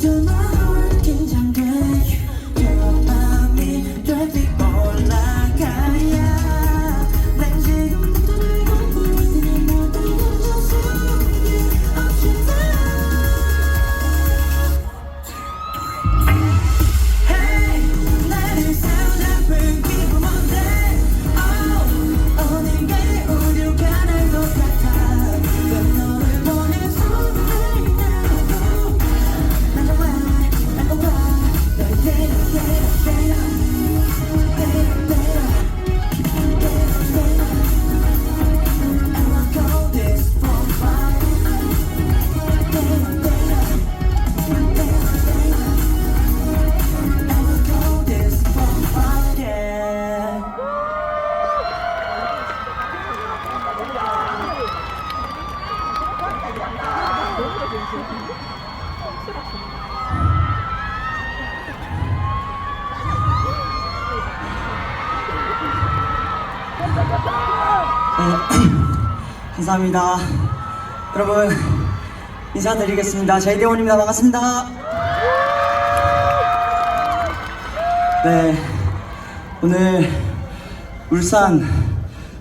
to my 네, 감사합니다. 여러분 인사드리겠습니다. 제이대원입니다. 반갑습니다. 네, 오늘 울산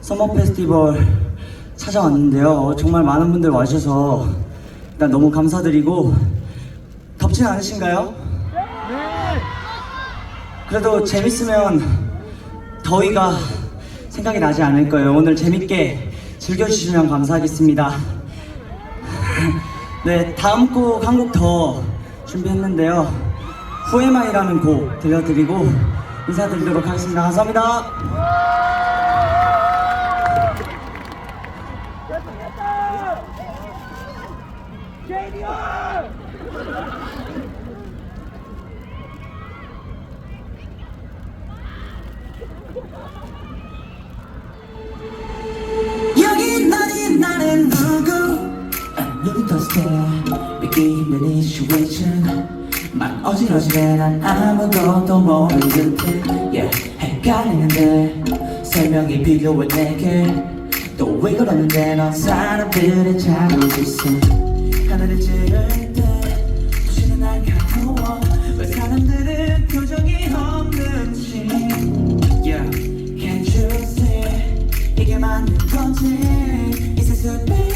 서머 페스티벌 찾아왔는데요. 정말 많은 분들 와주셔서 일단 너무 감사드리고 덥진 않으신가요? 그래도 재밌으면 더위가 생각이 나지 않을 거예요. 오늘 재밌게 즐겨주시면 감사하겠습니다. 네, 다음 곡 한 곡 더 준비했는데요. 후에마이라는 곡 들려드리고 인사드리도록 하겠습니다. 감사합니다. 떴을 때 믿기 힘든 이 situation. 막 어지러지게 난 아무것도 모르는 듯해 yeah, 헷갈리는데 설명이 필요해 내게. 또 왜 그러는데 넌 사람들의 자격있어 하늘을 찌를 때 도시는 날 가까워 왜 사람들은 표정이 없는지 yeah. Can't you see? 이게 맞는 건지 this a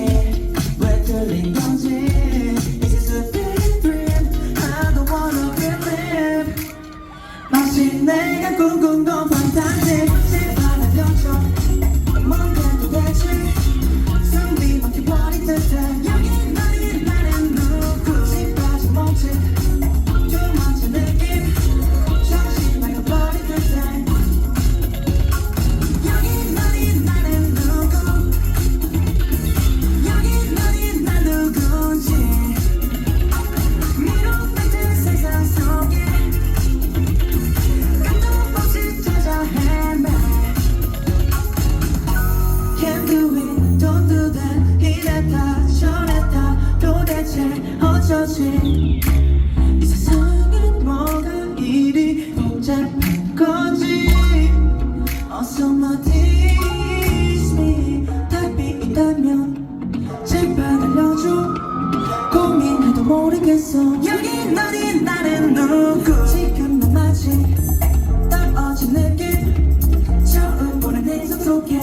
내가 꿈꾼 건 판타지 어쩌지 이 세상은 뭐가 이리 복잡한 건지. 어서 뭐 tease me 답이 있다면 제발 알려줘. 고민해도 모르겠어. 여기 너니 나는 누구? 지금 나 마치 떨어진 느낌. 처음 보는 내 인상 속에